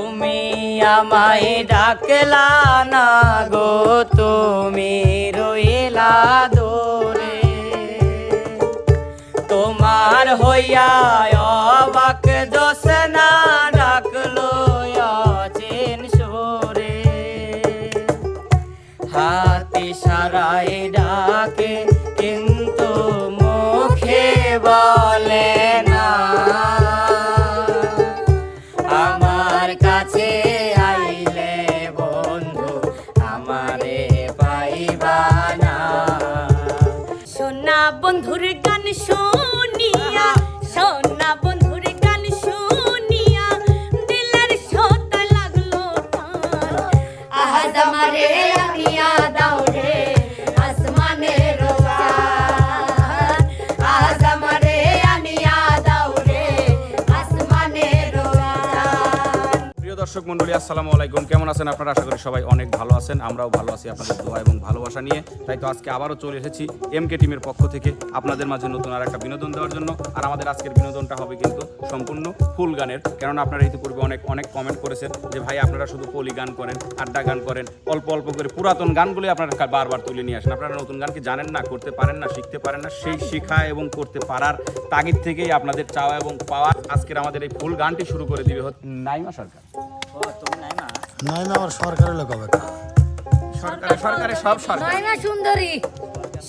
তুমি আমায় ডাকলা না গো, তুমি রইলা দূরে। তোমার হইয়া অবাক দোসনা ডাকলো অচেন সুরে। হাতি সারাই মন্ডলী আসসালামু আলাইকুম। কেমন আছেন আপনারা? আশা করি সবাই অনেক ভালো আছেন। আমরাও ভালো আছি আপনাদের দোয়া এবং ভালোবাসা নিয়ে। তাই তো আজকে আবারও চলে এসেছি এম কে টিমের পক্ষ থেকে আপনাদের মাঝে নতুন আর একটা বিনোদন দেওয়ার জন্য। আর আমাদের আজকের বিনোদনটা হবে কিন্তু সম্পূর্ণ ফুল গানের। কেননা আপনারা ইতিপূর্বে অনেক অনেক কমেন্ট করেছেন যে, ভাই, আপনারা শুধু পলি গান করেন, আড্ডা গান করেন, অল্প অল্প করে পুরাতন গানগুলি আপনারা বারবার তুলে নিয়ে আসেন। আপনারা নতুন গানকে জানেন না, করতে পারেন না, শিখতে পারেন না? সেই শেখা এবং করতে পারার তাগিদ থেকেই আপনাদের চাওয়া এবং পাওয়া আজকের আমাদের এই ফুল গানটি শুরু করে দিবে নাইমা সরকার। নাই না আমার সরকারের লোক হবে। সরকারে সরকারে সব সরকার। নয়না সুন্দরী।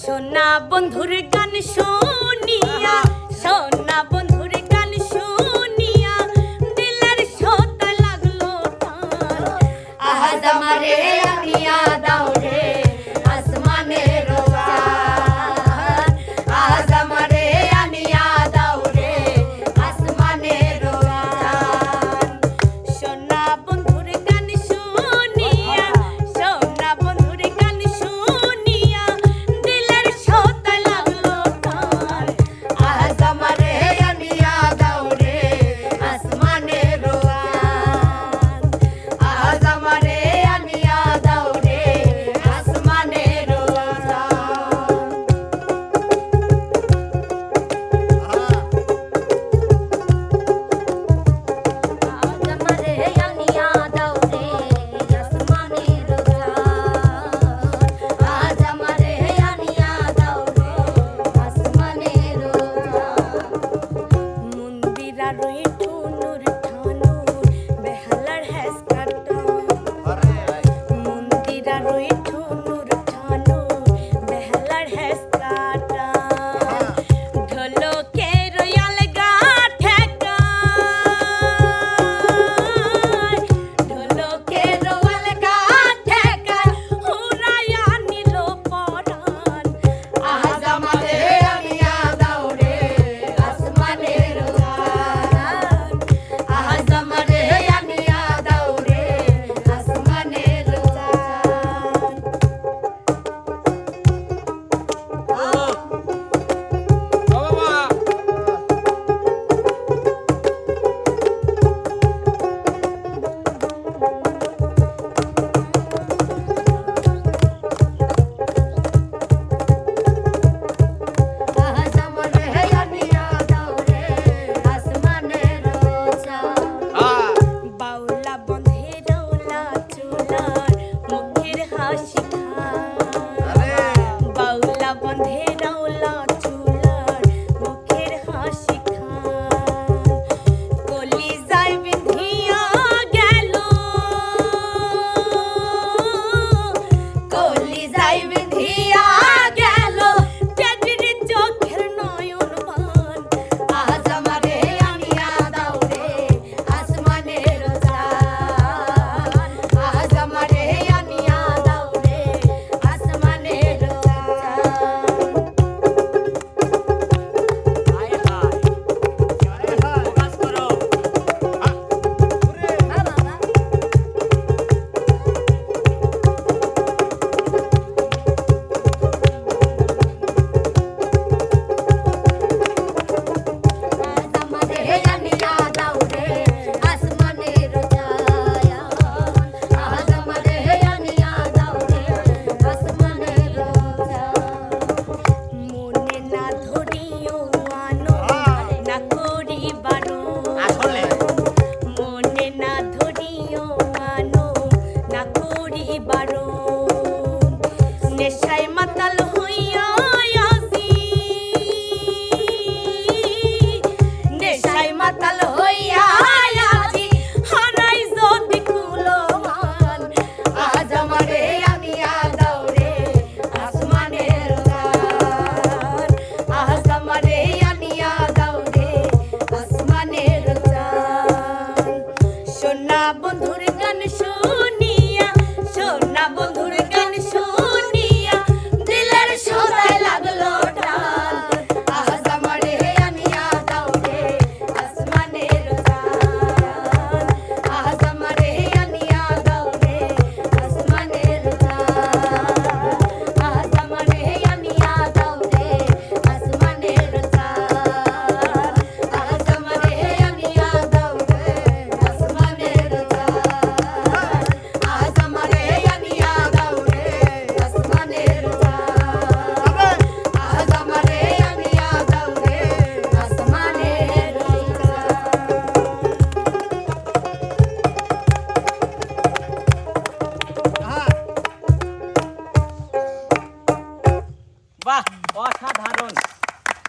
সোনা বন্ধুর গান শুনিয়া সোনা বন্ধুর গান শুনিয়া দিলের সোতা লাগল আহাজ আমারে আনিয়া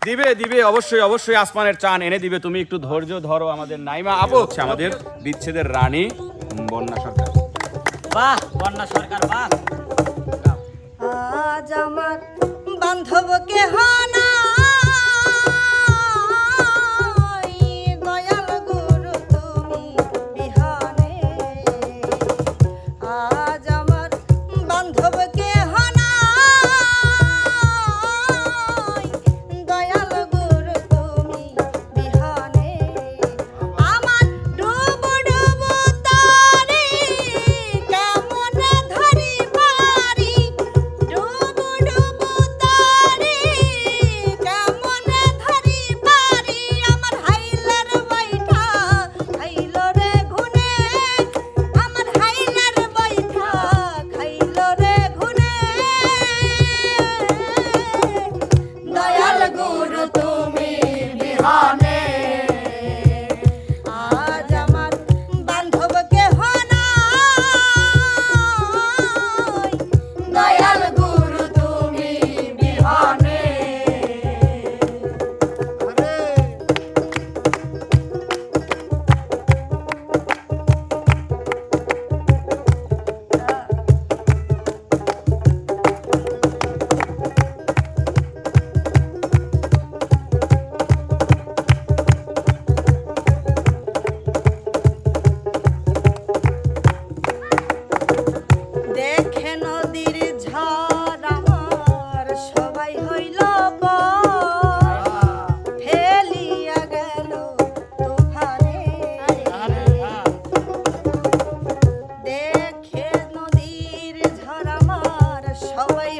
দিবে দিবে অবশ্যই অবশ্যই আসমানের চান এনে দিবে। তুমি একটু ধৈর্য ধরো আমাদের নাইমা। আপু হচ্ছে আমাদের বিচ্ছেদের রানী বন্যা সরকার। বাহ বন্যা সরকার বাহ। আজ আমার বান্ধব কে হানা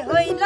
হইল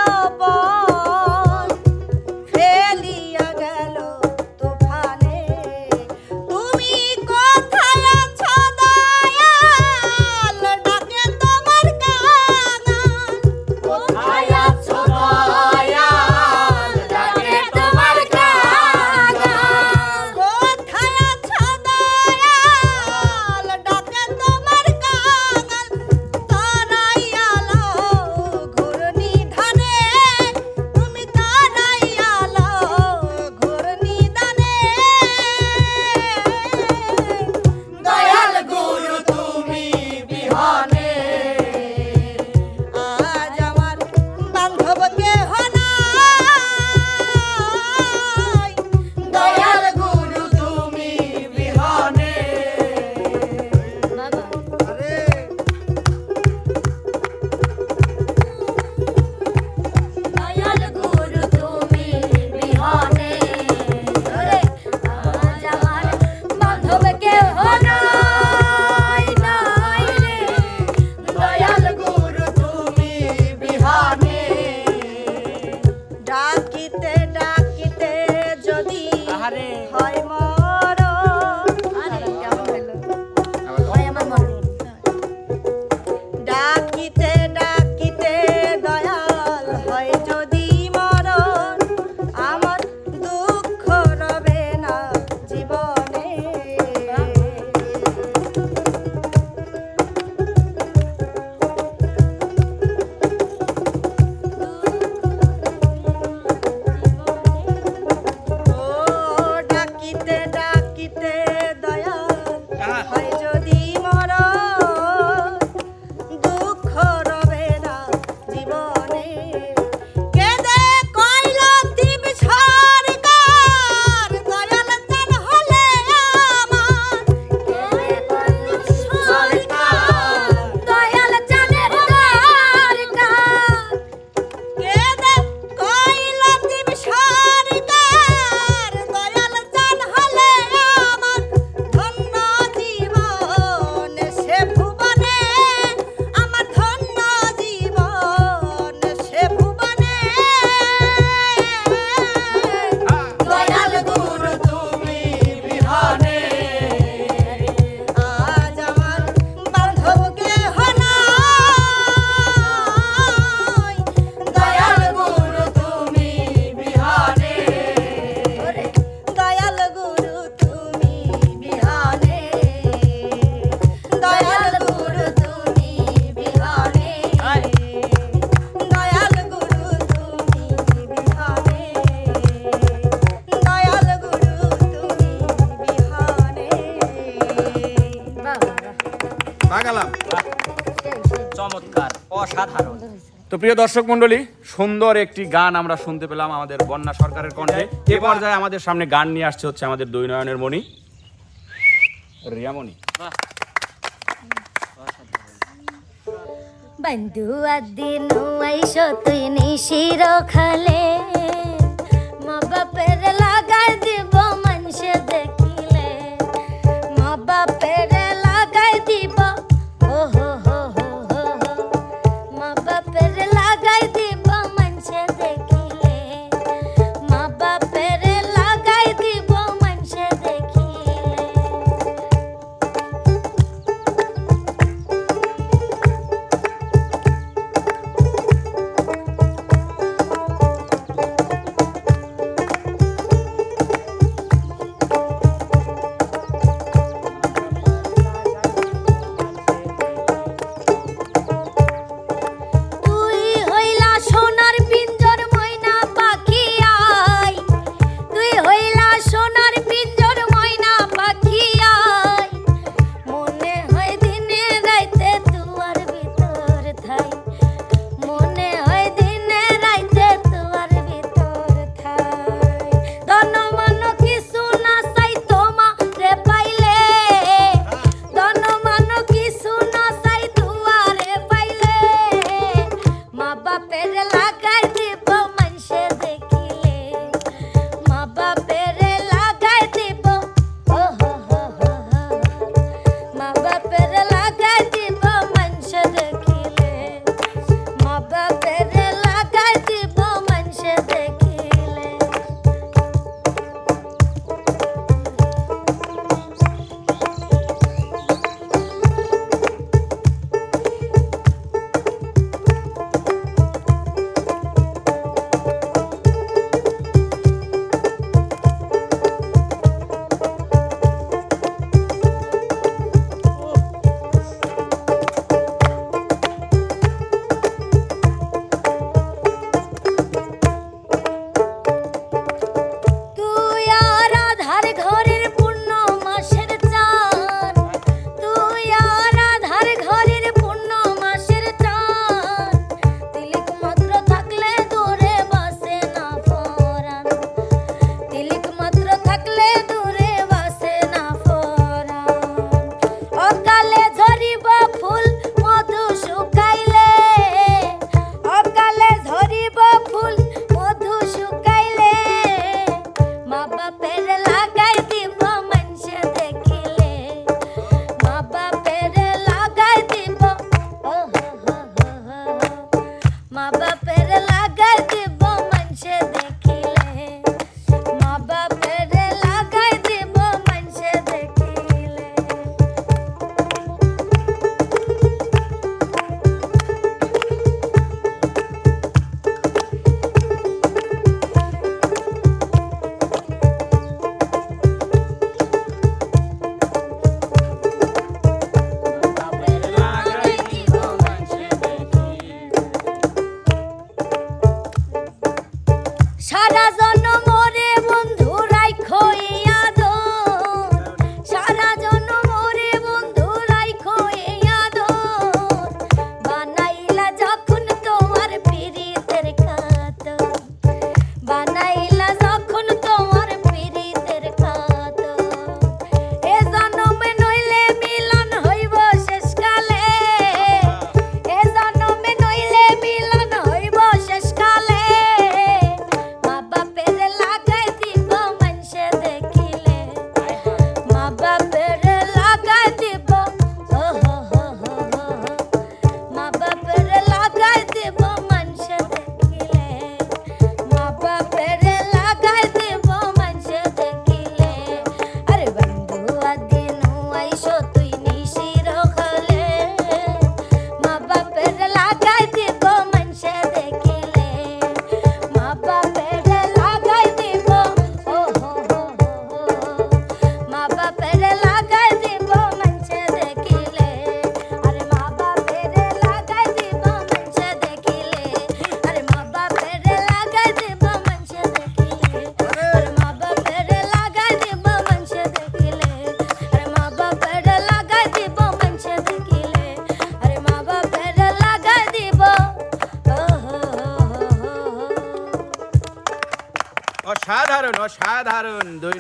তো প্রিয় দর্শক মন্ডলী সুন্দর একটি গান আমরা শুনতে পেলাম আমাদের বন্যা সরকারের কণ্ঠে। এ পর্যায়ে আমাদের সামনে গান নিয়ে আসছে হচ্ছে আমাদের দৈনয়নের মণি রিয়ামণি। বন্ধু আদিন তুই খালে। মা বাপের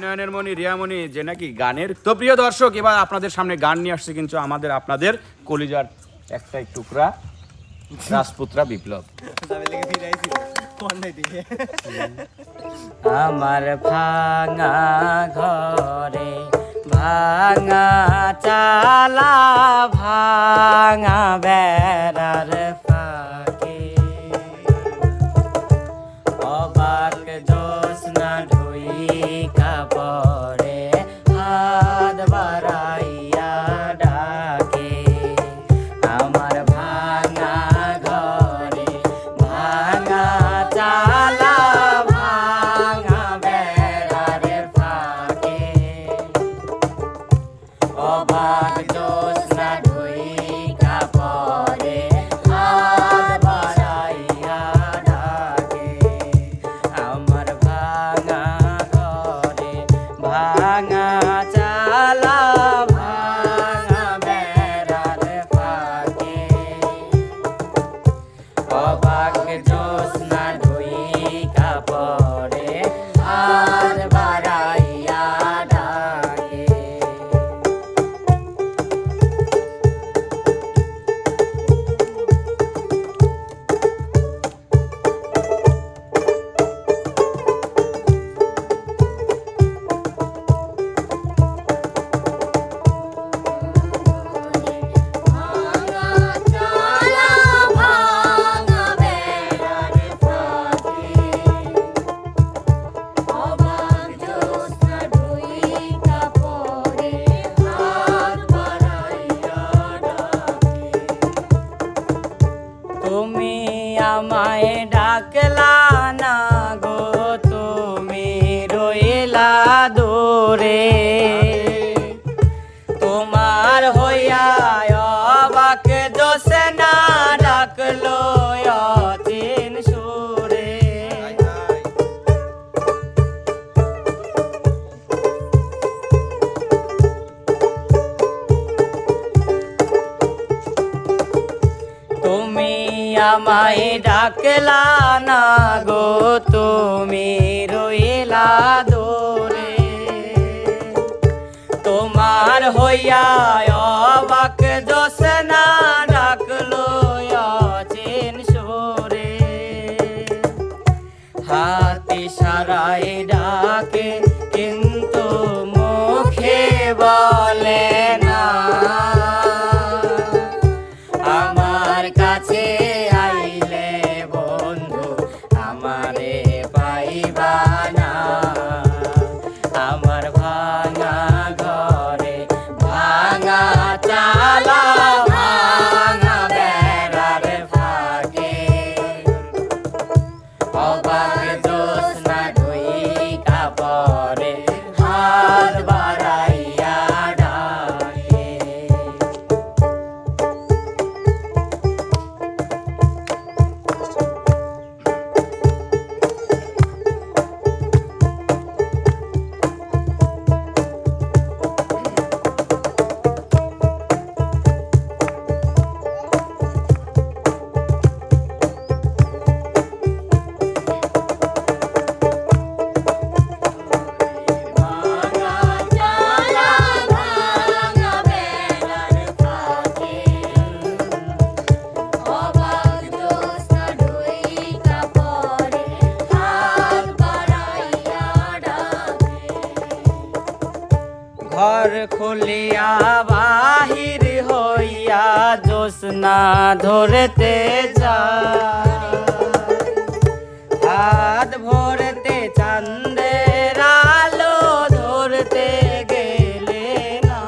নয়নের মণি, রিয়ামণি, যে নাকি গানের। তো প্রিয় দর্শক, এবার আপনাদের সামনে গান নিয়ে আসছে কিন্তু আমাদের, আপনাদের কলিজার একটাই টুকরা, রাজপুত্রা বিপ্লব। আমার ভাঙা ঘরে ভাঙা চালা, ভাঙা বেড়ার আমায় না গো তুমি রইলা দূরে। তোমার হইয়া অবাক জোসনা ডাকলো অচিন সুরে। হাতি সারাই ডাকে কিন্তু মুখে বলে ধরতে হাত ভরতে চান্দের আলো ধরতে গেলে না।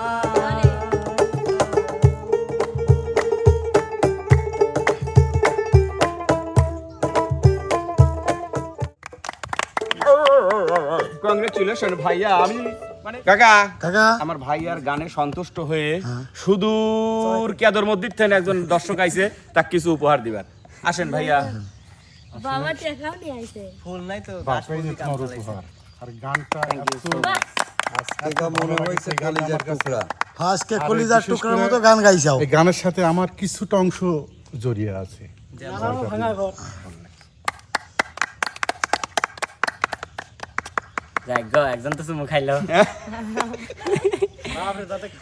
কংগ্রেচুলেশন ভাইয়া। আমি কাকা। কাকা। আমার ভাইয়ার গানে সন্তুষ্ট হয়ে সুদূর কেদর মধ্যে থেকে একজন দর্শক আইছে কিছু উপহার দিবার আসেন ভাইয়া। বাবা টেকাও নিয়ে আইছে। আর গানটা আজকে মনে হয়েছে কলিজার টুকরা আজকে কলিজার টুকরার মতো গান গাইছাও। এই গানের সাথে আমার কিছুটা অংশ জড়িয়ে আছে। যাক একজন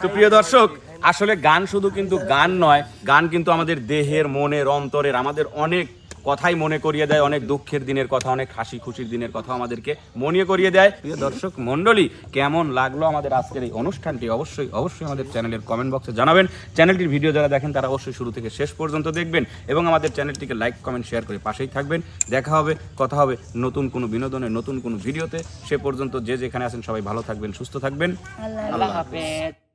তো প্রিয় দর্শক, আসলে গান শুধু কিন্তু গান নয়, গান কিন্তু আমাদের দেহের, মনের অন্তরের, আমাদের অনেক কথাই মনে করিয়ে দেয়, অনেক দুঃখের দিনের কথা, অনেক হাসি খুশির দিনের কথা আমাদেরকে মনে করিয়ে দেয়। প্রিয় দর্শক মণ্ডলী, কেমন লাগল আমাদের আজকের এই অনুষ্ঠানটি? অবশ্যই অবশ্যই আমাদের চ্যানেলের কমেন্ট বক্সে জানাবেন। চ্যানেলটির ভিডিও যারা দেখেন, তারা অবশ্যই শুরু থেকে শেষ পর্যন্ত দেখবেন এবং আমাদের চ্যানেলটিকে লাইক কমেন্ট শেয়ার করে পাশেই থাকবেন। দেখা হবে, কথা হবে নতুন কোনো বিনোদনের নতুন কোনো ভিডিওতে। সে পর্যন্ত যে যেখানে আছেন সবাই ভালো থাকবেন, সুস্থ থাকবেন। আল্লাহ হাফেজ।